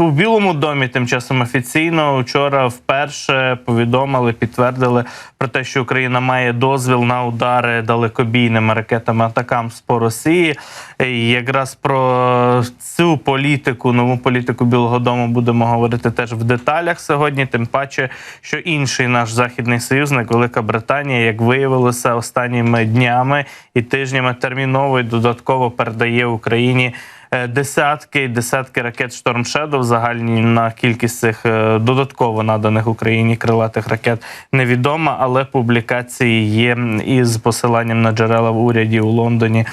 У Білому домі тим часом офіційно вчора вперше повідомили, підтвердили про те, що Україна має дозвіл на удари далекобійними ракетами атакамс по Росії. І якраз про цю політику, нову політику Білого Дому будемо говорити теж в деталях сьогодні. Тим паче, що інший наш західний союзник, Велика Британія, як виявилося останніми днями і тижнями, терміново і додатково передає Україні. Е, Десятки десятки ракет Storm Shadow, загальні на кількість цих е, додатково наданих Україні крилатих ракет невідома, але публікації є із посиланням на джерела в уряді у Лондоні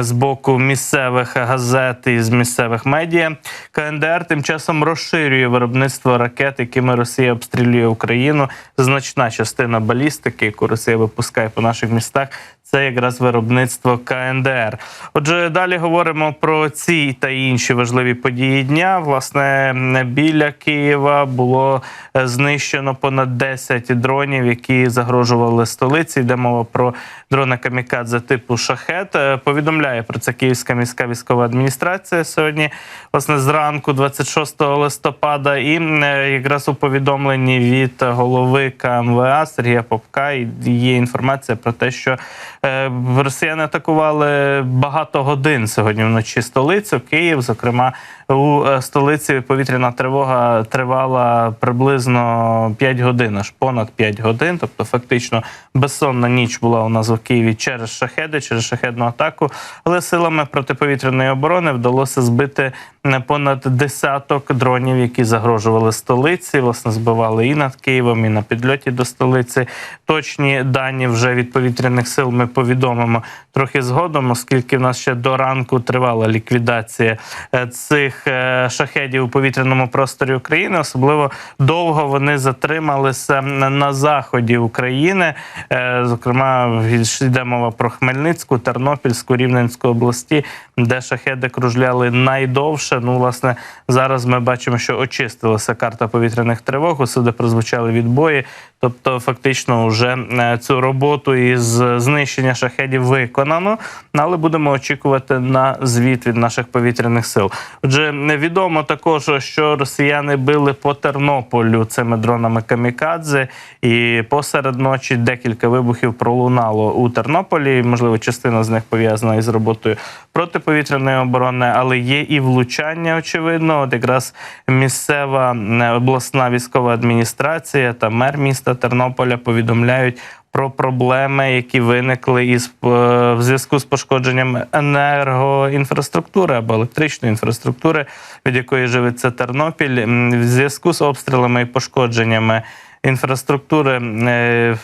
з боку місцевих газет і з місцевих медіа. КНДР тим часом розширює виробництво ракет, якими Росія обстрілює Україну. Значна частина балістики, яку Росія випускає по наших містах. Це якраз виробництво КНДР. Отже, далі говоримо про ці та інші важливі події дня. Власне, біля Києва було е, знищено понад 10 дронів, які загрожували столиці. Йде мова про дрони камікадзе типу шахет. Е, Повідомляє про це Київська міська військова адміністрація сьогодні. Власне, зранку, 26 листопада, і е, якраз у повідомленні від голови КМВА Сергія Попка є інформація про те, що е, росіяни атакували багато годин сьогодні вночі столицю Київ. Зокрема, у е, столиці повітряна тривога тривала приблизно 5 годин, аж понад 5 годин. Тобто, фактично, безсонна ніч була у нас у Києві через шахеди, через шахедну атаку. Але силами протиповітряної оборони вдалося збити не понад десяток дронів, які загрожували столиці. Власне, збивали і над Києвом, і на підльоті до столиці. Точні дані вже від повітряних сил ми повідомимо трохи згодом, оскільки в нас ще до ранку тривала ліквідація е, цих е, шахедів у повітряному просторі України. Особливо довго вони затрималися на заході України. Е, Зокрема, йде мова про Хмельницьку, Тернопільську, Рівненську області, де шахеди кружляли найдовше. Ну, власне, зараз ми бачимо, що очистилася карта повітряних тривог. Усюди прозвучали відбої. Тобто, фактично, вже е, цю роботу із знищення шахедів виконано, але будемо очікувати на звіт від наших повітряних сил. Отже, відомо також, що росіяни били по Тернополю цими дронами камікадзе, і посеред ночі декілька вибухів пролунало у Тернополі. Можливо, частина з них пов'язана із роботою протиповітряної оборони, але є і влучання. Очевидно, от якраз місцева обласна військова адміністрація та мер міста Тернополя повідомляють. Про проблеми, які виникли із е, в зв'язку з пошкодженням енергоінфраструктури або електричної інфраструктури, від якої живиться Тернопіль, в зв'язку з обстрілами і пошкодженнями інфраструктури е,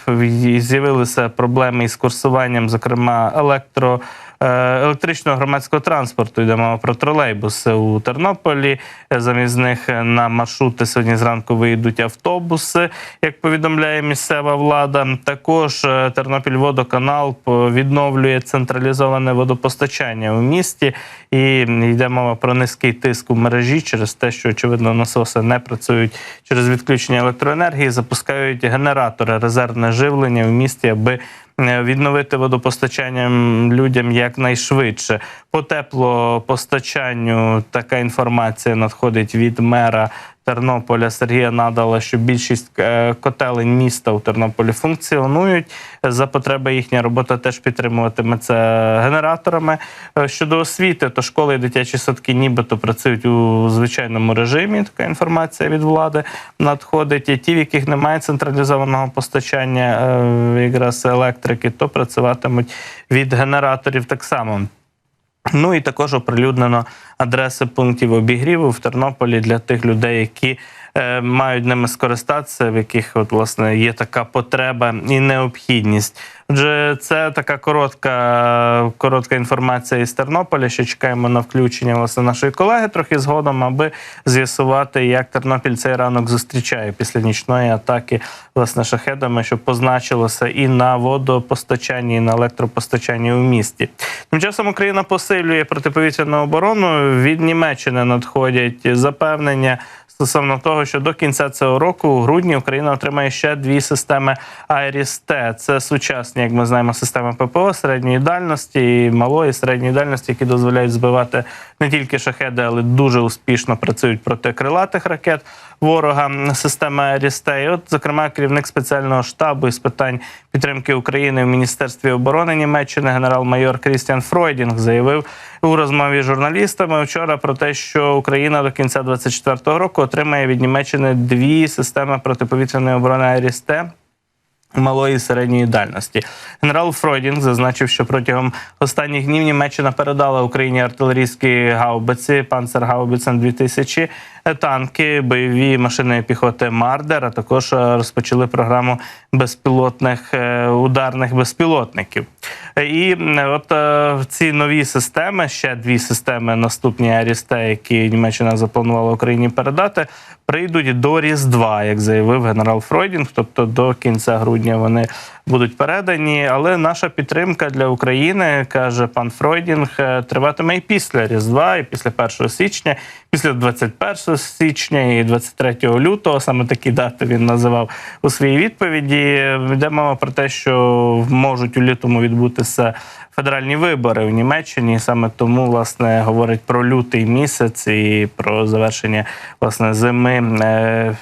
з'явилися проблеми із курсуванням, зокрема електро. Е, Електричного громадського транспорту йде мова про тролейбуси у Тернополі. Замість них на маршрути сьогодні зранку вийдуть автобуси, як повідомляє місцева влада. Також е, Тернопільводоканал відновлює централізоване водопостачання у місті, і йде мова про низький тиск у мережі через те, що очевидно насоси не працюють через відключення електроенергії. Запускають генератори резервне живлення в місті, аби відновити водопостачання людям якнайшвидше. По теплопостачанню така інформація надходить від мера Тернополя Сергія Надала, що більшість е, котелень міста у Тернополі функціонують. За потреби їхня робота теж підтримуватиметься генераторами. Е, Щодо освіти, то школи і дитячі садки нібито працюють у звичайному режимі. Така інформація від влади надходить. І ті, в яких немає централізованого постачання е, якраз електрики, то працюватимуть від генераторів так само. Ну і також оприлюднено адреси пунктів обігріву в Тернополі для тих людей, які е, мають ними скористатися, в яких от власне є така потреба і необхідність. Отже, це така коротка, коротка інформація із Тернополя. Що чекаємо на включення власне нашої колеги трохи згодом, аби з'ясувати, як Тернопіль цей ранок зустрічає після нічної атаки власне шахедами, що позначилося і на водопостачанні, і на електропостачанні у місті. Тим часом Україна посилює протиповітряну оборону. Від Німеччини надходять запевнення стосовно того, що до кінця цього року, у грудні, Україна отримає ще дві системи IRIS-T. Це сучасні, як ми знаємо, системи ППО середньої дальності і малої середньої дальності, які дозволяють збивати не тільки шахеди, але дуже успішно працюють проти крилатих ракет ворога. Система IRIS-T. От, зокрема, керівник спеціального штабу із питань підтримки України в Міністерстві оборони Німеччини генерал-майор Крістіан Фройдінг заявив у розмові з журналістами вчора про те, що Україна до кінця 2024 року отримає від Німеччини дві системи протиповітряної оборони «Айріс-Т» малої і середньої дальності. Генерал Фройдінг зазначив, що протягом останніх днів Німеччина передала Україні артилерійські гаубиці Панцергаубіцен 2000 танки, бойові машини піхоти Мардер, а також е, розпочали програму безпілотних е, ударних безпілотників. І е, от е, ці нові системи, ще дві системи наступні Арісте, які Німеччина запланувала Україні передати, прийдуть до Різдва, як заявив генерал Фройдінг. Тобто до кінця грудня вони будуть передані. Але наша підтримка для України каже пан Фройдінг, е, триватиме і після Різдва, і після 1 січня, після 21 січня і 23 лютого. Саме такі дати він називав у своїй відповіді. Йде мова про те, що можуть у лютому відбутися федеральні вибори в Німеччині. Саме тому власне говорить про лютий місяць і про завершення власне зими е,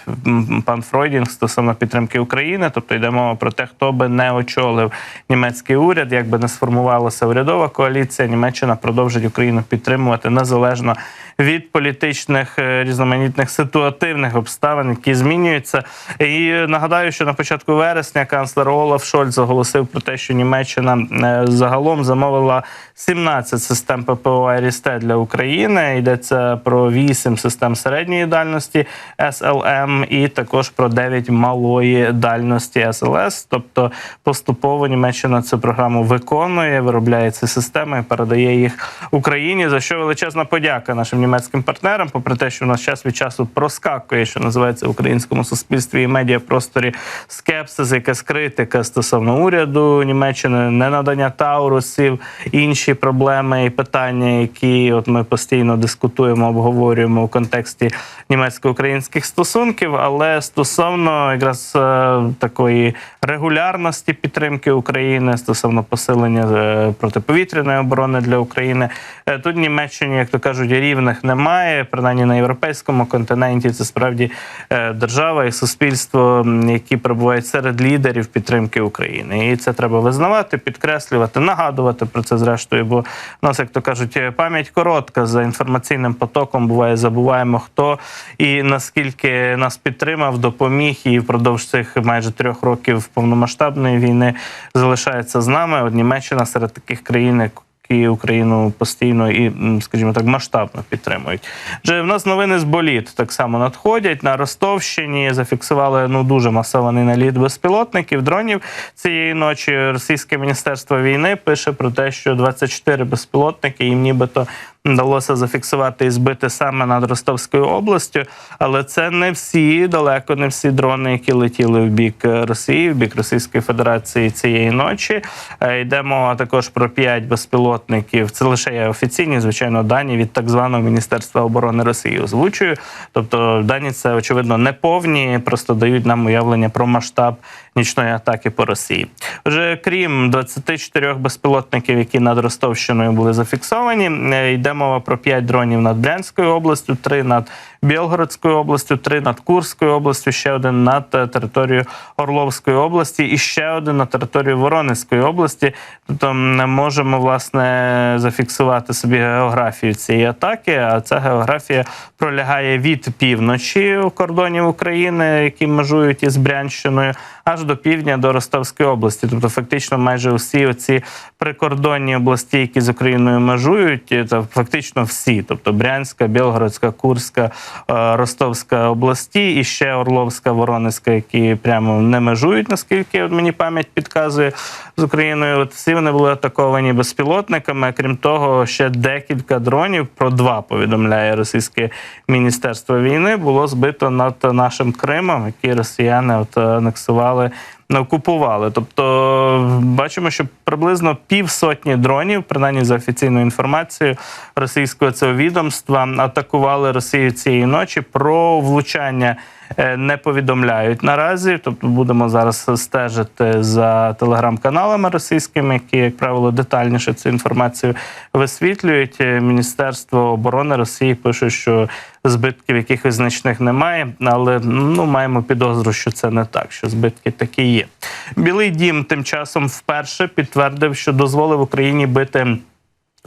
пан Фройдінг стосовно підтримки України. Тобто йде мова про те, хто би не очолив німецький уряд, як би не сформувалася урядова коаліція. Німеччина продовжить Україну підтримувати незалежно від політичних е, різноманітних ситуативних обставин, які змінюються. І нагадаю, що на початку вересня канцлер Олаф Шольц оголосив про те, що Німеччина е, загалом замовила 17 систем ППО «Айріс-Т» для України. Йдеться про 8 систем середньої дальності СЛМ і також про 9 малої дальності СЛС. Тобто поступово Німеччина цю програму виконує, виробляє ці системи передає їх Україні. За що величезна подяка нашим німецьким партнерам, попри те, що в нас час від часу проскакує, що називається в українському суспільстві і медіапросторі скепсис, якась критика стосовно уряду Німеччини, ненадання таурусів, інші проблеми і питання, які от ми постійно дискутуємо, обговорюємо у контексті німецько-українських стосунків. Але стосовно якраз е, такої регулярності підтримки України стосовно посилення е, протиповітряної оборони для України, е, тут Німеччині, як то кажуть, рівних немає. Принаймні на європейському континенті це справді е, держава і суспільство, які перебувають серед лідерів підтримки України. І це треба визнавати, підкреслювати, нагадувати про це зрештою. Бо в нас, як то кажуть, пам'ять коротка за інформаційним потоком. Буває, забуваємо хто і наскільки нас підтримав, допоміг і впродовж цих майже трьох років повномасштабної війни залишається з нами. От Німеччина серед таких країн, як які Україну постійно і, скажімо так, масштабно підтримують. Вже в нас новини з боліт так само надходять. На Ростовщині зафіксували ну дуже масований наліт безпілотників, дронів цієї ночі. Російське міністерство війни пише про те, що 24 безпілотники їм нібито вдалося зафіксувати і збити саме над Ростовською областю. Але це не всі, далеко не всі дрони, які летіли в бік Росії, в бік Російської Федерації цієї ночі. Е, Йде мова також про 5 безпілотників. Це лише є офіційні, звичайно, дані від так званого Міністерства оборони Росії. Озвучую. Тобто дані це очевидно не повні, просто дають нам уявлення про масштаб нічної атаки по Росії. Вже крім 24 безпілотників, які над Ростовщиною були зафіксовані, е, йде мова про 5 дронів над Брянською областю, 3 над Білгородською областю, 3 над Курською областю, ще один над е, територією Орловської області і ще один на територію Воронезької області. Тобто м, можемо власне зафіксувати собі географію цієї атаки. А ця географія пролягає від півночі кордонів України, які межують із Брянщиною, аж до півдня до Ростовської області. Тобто, фактично, майже усі оці прикордонні області, які з Україною межують, е, то фактично всі, тобто Брянська, Білгородська, Курська, Ростовська області і ще Орловська, Воронезька, які прямо не межують, наскільки мені пам'ять підказує з Україною. От всі вони були атаковані безпілотниками. Крім того, ще декілька дронів про два повідомляє російське міністерство війни. Було збито над нашим Кримом, який росіяни от анексували окупували. Тобто бачимо, що приблизно півсотні дронів, принаймні за офіційною інформацією російського цього відомства, атакували Росію цієї ночі. Про влучання не повідомляють наразі. Тобто будемо зараз стежити за телеграм-каналами російськими, які, як правило, детальніше цю інформацію висвітлюють. Е, Міністерство оборони Росії пише, що збитків якихось значних немає, але ну маємо підозру, що це не так, що збитки такі є. Білий дім тим часом вперше підтвердив, що дозволив Україні бити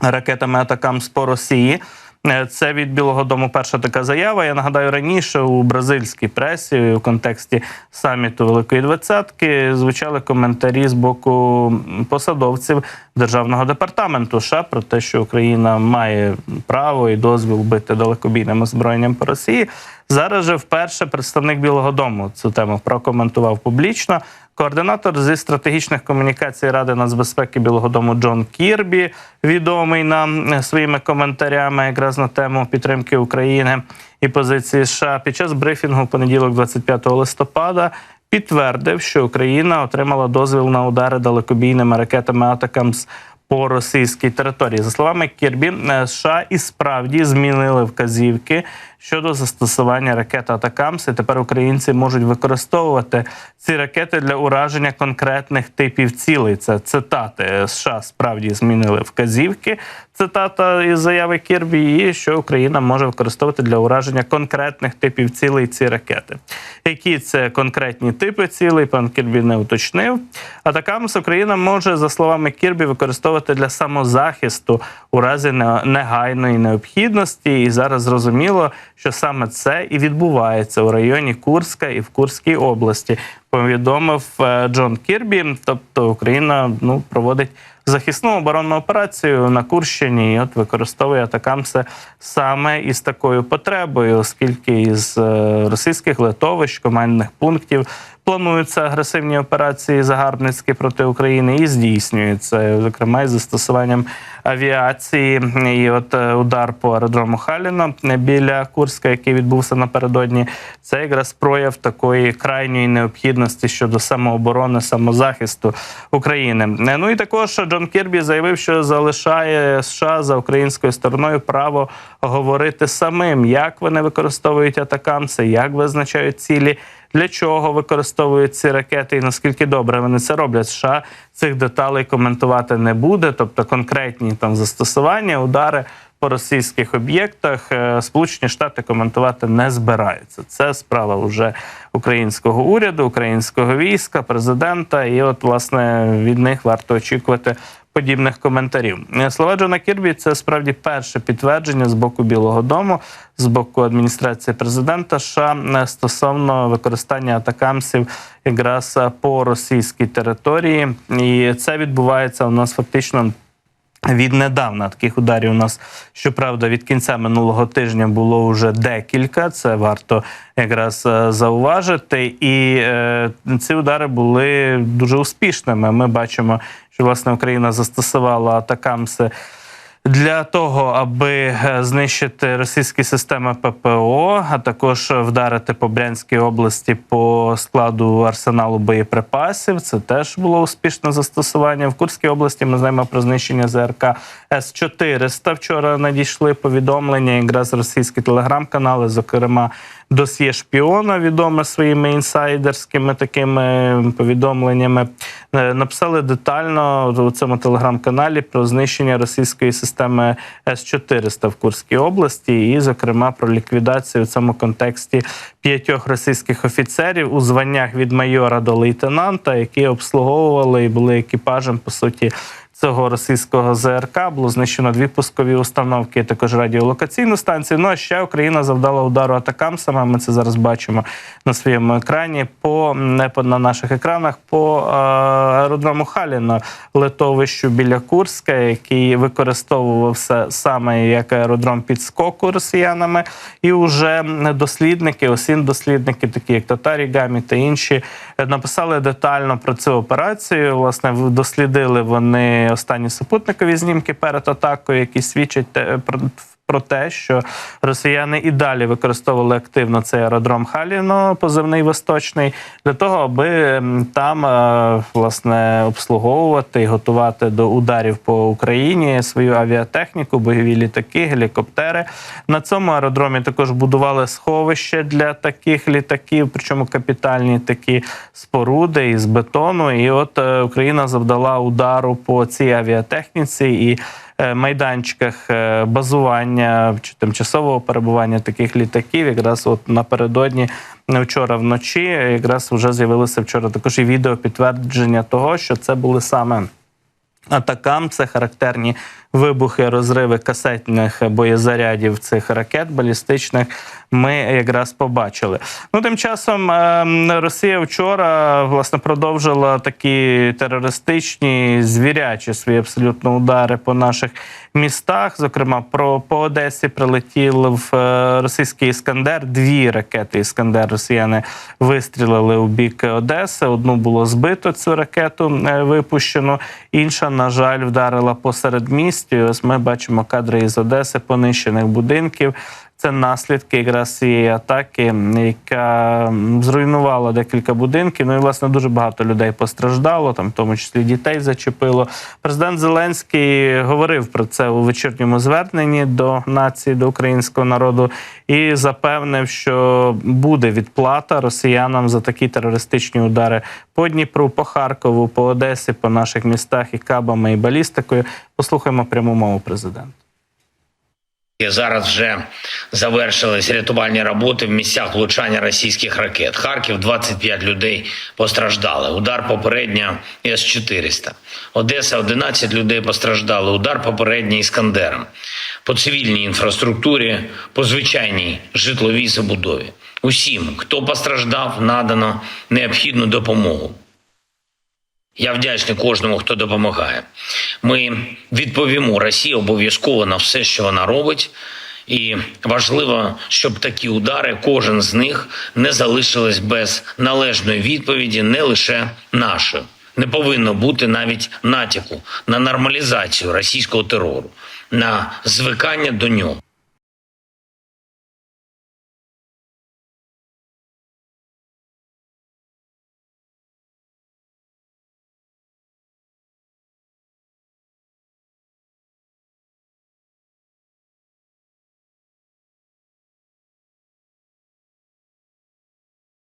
ракетами атакамс по Росії. Е, Це від Білого Дому перша така заява. Я нагадаю, раніше у бразильській пресі у контексті саміту Великої Двадцятки звучали коментарі з боку посадовців державного департаменту США про те, що Україна має право і дозвіл бити далекобійним озброєнням по Росії. Зараз же вперше представник Білого Дому цю тему прокоментував публічно. Координатор зі стратегічних комунікацій Ради нацбезпеки Білого Дому Джон Кірбі, відомий нам своїми коментарями якраз на тему підтримки України і позиції США, під час брифінгу понеділок, 25 листопада, підтвердив, що Україна отримала дозвіл на удари далекобійними ракетами Атакамс по російській території. За словами Кірбі, е, США і справді змінили вказівки щодо застосування ракет Атакамс. І тепер українці можуть використовувати ці ракети для ураження конкретних типів цілей. Це цитати США справді змінили вказівки. Цитата із заяви Кірбі, що Україна може використовувати для ураження конкретних типів цілей ці ракети. Які це конкретні типи цілей, пан Кірбі не уточнив. Атакамс Україна може, за словами Кірбі, використовувати для самозахисту у разі негайної необхідності. І зараз зрозуміло, що саме це і відбувається у районі Курська і в Курській області. Повідомив е, Джон Кірбі. Тобто Україна ну проводить захисну оборонну операцію на Курщині, і от використовує атакамси саме із такою потребою, оскільки із е, російських литовищ, командних пунктів плануються агресивні операції загарбницькі проти України і здійснюються, зокрема із застосуванням авіації. І от е, удар по аеродрому Халіно біля Курська, який відбувся напередодні, це якраз прояв такої крайньої необхідності щодо самооборони, самозахисту України. Е, Ну і також Джон Кірбі заявив, що залишає США за українською стороною право говорити самим, як вони використовують атакамси, як визначають цілі. Для чого використовують ці ракети і наскільки добре вони це роблять? США цих деталей коментувати не буде, тобто конкретні там застосування, удари по російських об'єктах е, Сполучені Штати коментувати не збираються. Це справа вже українського уряду, українського війська, президента. І от власне від них варто очікувати. Подібних коментарів слова Джона Кірбі це справді перше підтвердження з боку Білого Дому, з боку адміністрації президента США стосовно використання атакамсів якраз по російській території, і це відбувається у нас фактично. Віднедавна таких ударів у нас, щоправда, від кінця минулого тижня було вже декілька. Це варто якраз е, зауважити. І е, ці удари були дуже успішними. Ми бачимо, що власне Україна застосувала атакамси для того, аби е, знищити російські системи ППО, а також вдарити по Брянській області по складу арсеналу боєприпасів. Це теж було успішне застосування. В Курській області ми знаємо про знищення ЗРК С 400 Вчора надійшли повідомлення, якраз російські телеграм-канали, зокрема. Досьє шпіона відоме своїми інсайдерськими такими повідомленнями. Е, Написали детально у цьому телеграм-каналі про знищення російської системи С-400 в Курській області, і, зокрема, про ліквідацію в цьому контексті п'ятьох російських офіцерів у званнях від майора до лейтенанта, які обслуговували і були екіпажем, по суті. Цього російського ЗРК було знищено дві пускові установки, також радіолокаційну станцію. Ну а ще Україна завдала удару атакамсами. Ми це зараз бачимо на своєму екрані. По не по на наших екранах по е, аеродрому Халіна, литовищу біля Курська, який використовувався саме як аеродром підскоку росіянами. І вже дослідники, осін дослідники, такі як Татарі Гамі та інші, написали детально про цю операцію. Власне, дослідили вони останні супутникові знімки перед атакою, які свідчать про про те, що росіяни і далі використовували активно цей аеродром Халіно, позивний Восточний, для того, аби там е, власне обслуговувати і готувати до ударів по Україні свою авіатехніку, бойові літаки, гелікоптери. На цьому аеродромі також будували сховище для таких літаків, причому капітальні такі споруди із бетону. І от е, Україна завдала удару по цій авіатехніці і майданчиках е, базування чи тимчасового перебування таких літаків. Якраз от напередодні е, вчора вночі, якраз вже з'явилося вчора також і відео підтвердження того, що це були саме. Атакам це характерні вибухи, розриви касетних боєзарядів цих ракет балістичних. Ми якраз побачили. Ну тим часом е, Росія вчора власне продовжила такі терористичні звірячі свої абсолютно удари по наших містах. Зокрема, про по Одесі прилетів в е, російський іскандер. Дві ракети іскандер росіяни вистрілили у бік Одеси. Одну було збито цю ракету е, випущено. Інша, на жаль, вдарила посеред місті. Ось ми бачимо кадри із Одеси, понищених будинків. Це наслідки якраз цієї атаки, яка зруйнувала декілька будинків. Ну і власне дуже багато людей постраждало, там в тому числі дітей зачепило. Президент Зеленський говорив про це у вечірньому зверненні до нації, до українського народу, і запевнив, що буде відплата росіянам за такі терористичні удари по Дніпру, по Харкову, по Одесі, по наших містах і кабами і балістикою. Послухаємо пряму мову президента. І Зараз вже завершились рятувальні роботи в місцях влучання російських ракет. Харків 25 людей постраждали. Удар попередньо С-400. Одеса 11 людей постраждали. Удар попередній Іскандером. По цивільній інфраструктурі, по звичайній житловій забудові. Усім, хто постраждав, надано необхідну допомогу. Я вдячний кожному, хто допомагає. Ми відповімо Росії обов'язково на все, що вона робить. І важливо, щоб такі удари, кожен з них не залишились без належної відповіді, не лише нашої. Не повинно бути навіть натяку на нормалізацію російського терору, на звикання до нього.